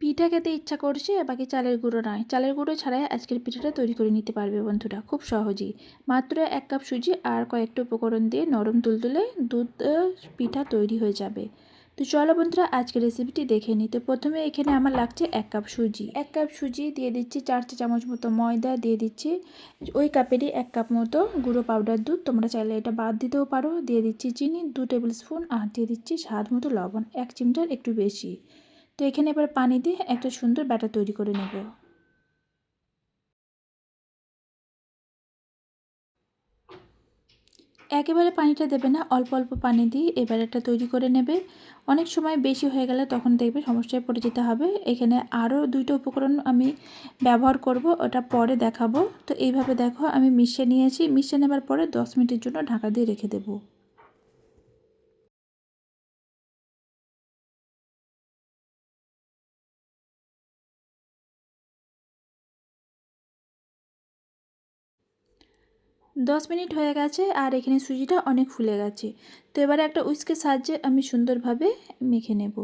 পিঠা খেতে ইচ্ছা করছে, বাকি চালের গুঁড়ো নয়। চালের গুঁড়ো ছাড়াই আজকের পিঠাটা তৈরি করে নিতে পারবে বন্ধুরা, খুব সহজেই। মাত্র এক কাপ সুজি আর কয়েকটা উপকরণ দিয়ে নরম তুলতুলে দুধ পিঠা তৈরি হয়ে যাবে। তো চলো বন্ধুরা, আজকের রেসিপিটি দেখে নিই। তো প্রথমে এখানে আমার লাগছে এক কাপ সুজি। এক কাপ সুজি দিয়ে দিচ্ছি চার চা চামচ মতো ময়দা দিয়ে দিচ্ছি। ওই কাপেরই এক কাপ মতো গুঁড়ো পাউডার দুধ। তোমরা চাইলে এটা বাদ দিতেও পারো। দিয়ে দিচ্ছি চিনি, দু টেবিল স্পুন আর দিয়ে দিচ্ছি স্বাদ মতো লবণ, এক চিমটার একটু বেশি। তো এখানে এবার পানি দিয়ে একটা সুন্দর ব্যাটার তৈরি করে নেব। একেবারে পানিটা দেবে না, অল্প অল্প পানি দিয়ে এই ব্যাটারটা তৈরি করে নেবে। অনেক সময় বেশি হয়ে গেলে তখন দেখবে সমস্যায় পড়ে যেতে হবে। এখানে আরও দুইটা উপকরণ আমি ব্যবহার করব, ওটা পরে দেখাবো। তো এইভাবে দেখো, আমি মিশিয়ে নিয়েছি। মিশিয়ে নেবার পরে দশ মিনিটের জন্য ঢাকা দিয়ে রেখে দেবো। দশ মিনিট হয়ে গেছে আর এখানে সুজিটা অনেক ফুলে গেছে। তো এবারে একটা উইস্কের সাহায্যে আমি সুন্দরভাবে মেখে নেব।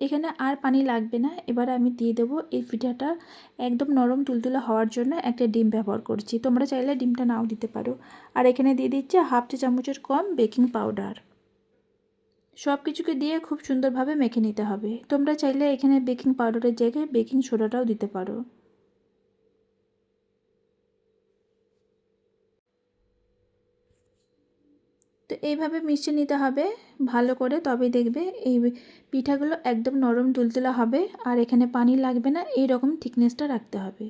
এখানে আর পানি লাগবে না। এবার আমি দিয়ে দেবো এই পিঠাটা একদম নরম তুলতুলে হওয়ার জন্য একটা ডিম ব্যবহার করছি। তোমরা চাইলে ডিমটা নাও দিতে পারো। আর এখানে দিয়ে দিচ্ছে হাফ চা চামচের কম বেকিং পাউডার। সব কিছুকে দিয়ে খুব সুন্দরভাবে মেখে নিতে হবে। তোমরা চাইলে এখানে বেকিং পাউডারের জায়গায় বেকিং সোডাটাও দিতে পারো। তো এইভাবে মিশিয়ে নিতে হবে, ভালো করে। তবেই দেখবে এই পিঠাগুলো একদম নরম তুলতুলে হবে আর এখানে পানি লাগবে না এই রকম থিকনেসটা রাখতে হবে।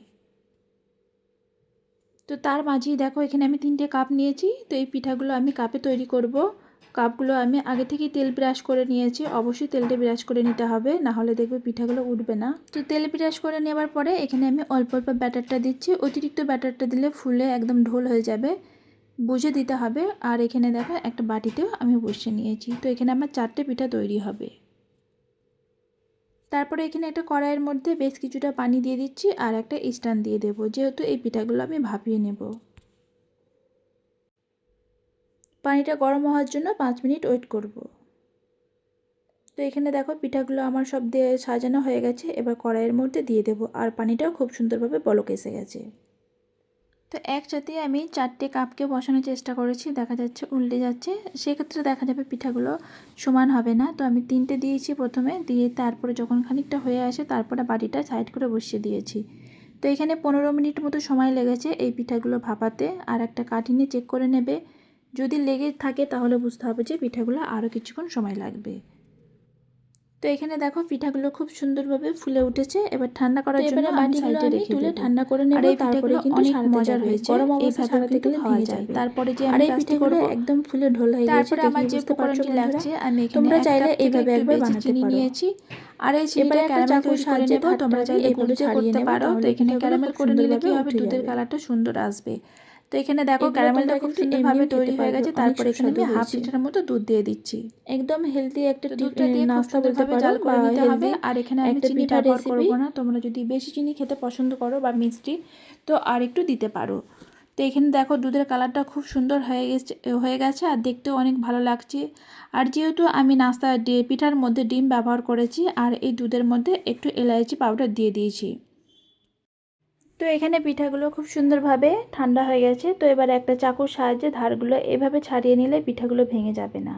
তো তার মাঝেই দেখো এখানে আমি তিনটে কাপ নিয়েছি, তো এই পিঠাগুলো আমি কাপে তৈরি করব। কাপগুলো আমি আগে থেকেই তেল ব্রাশ করে নিয়েছি, অবশ্যই তেলটা ব্রাশ করে নিতে হবে না হলে দেখবে পিঠাগুলো উঠবে না। তো তেল ব্রাশ করে নেওয়ার পরে এখানে আমি অল্প অল্প ব্যাটারটা দিচ্ছি, অতিরিক্ত ব্যাটারটা দিলে ফুলে একদম ঢোল হয়ে যাবে। বুঝে দিতে হবে। আর এখানে দেখো, একটা বাটিতেও আমি বসিয়ে নিয়েছি। তো এখানে আমার চারটে পিঠা তৈরি হবে। তারপরে এখানে একটা কড়াইয়ের মধ্যে বেশ কিছুটা পানি দিয়ে দিচ্ছি আর একটা স্ট্যান্ড দিয়ে দেবো। যেহেতু এই পিঠাগুলো আমি ভাপিয়ে নেব। পানিটা গরম হওয়ার জন্য পাঁচ মিনিট ওয়েট করব। তো এখানে দেখো, পিঠাগুলো আমার সব দিয়ে সাজানো হয়ে গেছে। এবার কড়াইয়ের মধ্যে দিয়ে দেবো। আর পানিটাও খুব সুন্দরভাবে বলক এসে গেছে। তো একসাথে আমি চারটে কাপকে বসানোর চেষ্টা করেছি, দেখা যাচ্ছে উল্টে যাচ্ছে। সেক্ষেত্রে দেখা যাবে পিঠাগুলো সমান হবে না। তো আমি তিনটে দিয়েছি প্রথমে, দিয়ে তারপরে যখন খানিকটা হয়ে আসে তারপরে বাটিটা সাইড করে বসিয়ে দিয়েছি। তো এখানে পনেরো মিনিট মতো সময় লেগেছে এই পিঠাগুলো ভাপাতে। আর একটা কাটিনে চেক করে নেবে। যদি লেগে থাকে তাহলে বুঝতে হবে যে পিঠাগুলো আরও কিছুক্ষণ সময় লাগবে। তো এখানে দেখো পিঠাগুলো খুব সুন্দরভাবে ফুলে উঠেছে। এবার ঠান্ডা করার জন্য আমি তুলে ঠান্ডা করে নেব তারপরে কিন্তু অনেক মজার হয়েছে গরম অবস্থায় কিন্তু খাওয়া যায় তারপরে যে আমি কাজটি করব একদম ফুলে ঢোল হয়ে গেছে তারপরে আমার যে উপকরণটি লাগছে আমি এখানে তোমরা চাইলে এইভাবে একবার বানাতে পারো। নিয়েছি। আর এই চিনিটা ক্যারামেল করে সাজিয়ে নেব তোমরা চাইলে এইভাবে করতে পারো। তো এখানে ক্যারামেল করে নিলে কি হবে? দুধের কালারটা সুন্দর আসবে। তো এখানে দেখো ক্যারামেলটা খুব সুন্দরভাবে তৈরি হয়ে গেছে। তারপরে এখানে আমি হাফ লিটারের মতো দুধ দিয়ে দিচ্ছি। একদম হেলদি একটা দুধটা দিয়ে নাস্তা বলতে পারো জাল করে নিতে হবে। আর এখানে আমি চিনি ব্যবহার করব না। তোমরা যদি বেশি চিনি খেতে পছন্দ করো বা মিষ্টি তো আর একটু দিতে পারো। তো এখানে দেখো দুধের কালারটা খুব সুন্দর হয়ে গেছে হয়ে গেছে আর দেখতেও অনেক ভালো লাগছে। আর যেহেতু আমি নাস্তা পিঠার মধ্যে ডিম ব্যবহার করেছি আর এই দুধের মধ্যে একটু এলাইচি পাউডার দিয়ে দিয়েছি। তো এখানে পিঠাগুলো খুব সুন্দরভাবে ঠান্ডা হয়ে গেছে। তো এবার একটা চাকুর সাহায্যে ধারগুলো এভাবে ছাড়িয়ে নিলে পিঠাগুলো ভেঙে যাবে না।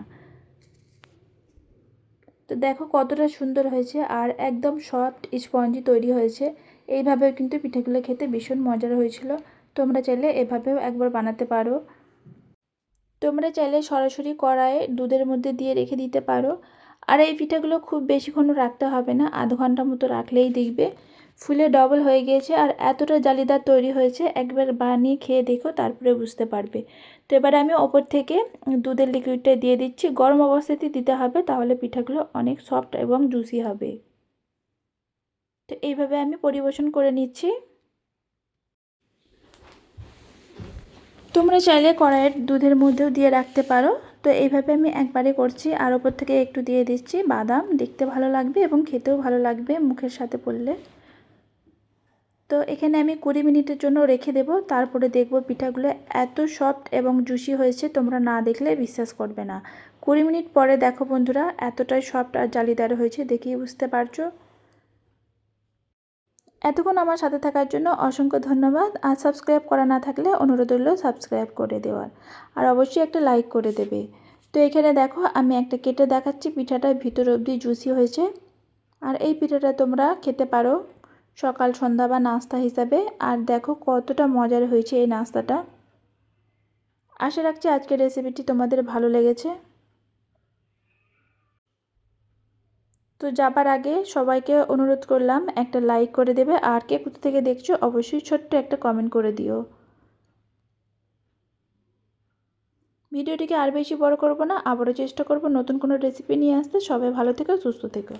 তো দেখো কতটা সুন্দর হয়েছে আর একদম সফট স্পঞ্জি তৈরি হয়েছে। এইভাবেও কিন্তু পিঠাগুলো খেতে ভীষণ মজার হয়েছিল। তোমরা চাইলে এভাবেও একবার বানাতে পারো। তোমরা চাইলে সরাসরি কড়াইয়ে দুধের মধ্যে দিয়ে রেখে দিতে পারো। আর এই পিঠাগুলো খুব বেশিক্ষণ রাখতে হবে না, আধ ঘণ্টা মতো রাখলেই দেখবে। ফুলে ডবল হয়ে গিয়েছে আর এতটা জালিদার তৈরি হয়েছে, একবার বানিয়ে খেয়ে দেখো, তারপরে বুঝতে পারবে। তো এবারে আমি ওপর থেকে দুধের লিকুইডটা দিয়ে দিচ্ছি। গরম অবস্থাতেই দিতে হবে, তাহলে পিঠাগুলো অনেক সফট এবং জুসি হবে। তো এইভাবে আমি পরিবেশন করে নিচ্ছি। তোমরা চাইলে কড়াইয়ের দুধের মধ্যেও দিয়ে রাখতে পারো। তো এইভাবে আমি একবারে করছি আর ওপর থেকে একটু দিয়ে দিচ্ছি বাদাম। দেখতে ভালো লাগবে এবং খেতেও ভালো লাগবে মুখের সাথে পড়লে। তো এখানে আমি কুড়ি মিনিটের জন্য রেখে দেব। তারপরে দেখব পিঠাগুলো এত সফট এবং জুসি হয়েছে, তোমরা না দেখলে বিশ্বাস করবে না। কুড়ি মিনিট পরে দেখো বন্ধুরা, এতটাই সফট আর জালিদার হয়েছে দেখেই বুঝতে পারছ? এতক্ষণ আমার সাথে থাকার জন্য অসংখ্য ধন্যবাদ। আর সাবস্ক্রাইব করা না থাকলে অনুরোধ হলো সাবস্ক্রাইব করে দেওয়ার। আর অবশ্যই একটা লাইক করে দেবে। তো এখানে দেখো, আমি একটা কেটে দেখাচ্ছি পিঠাটা ভিতর অবধি জুসি হয়েছে। আর এই পিঠাটা তোমরা খেতে পারো। সকাল সন্ধ্যা বা নাস্তা হিসাবে। আর দেখো কতটা মজার হয়েছে এই নাস্তাটা। আশা রাখছি আজকের রেসিপিটি তোমাদের ভালো লেগেছে। তো যাবার আগে সবাইকে অনুরোধ করলাম, একটা লাইক করে দেবে। আর কে কোথা থেকে দেখছ, অবশ্যই ছোট্ট একটা কমেন্ট করে দিও। ভিডিওটিকে আর বেশি বড় করব না, আবারও চেষ্টা করব নতুন কোনো রেসিপি নিয়ে আসতে। সবাই ভালো থেকো, সুস্থ থেকো।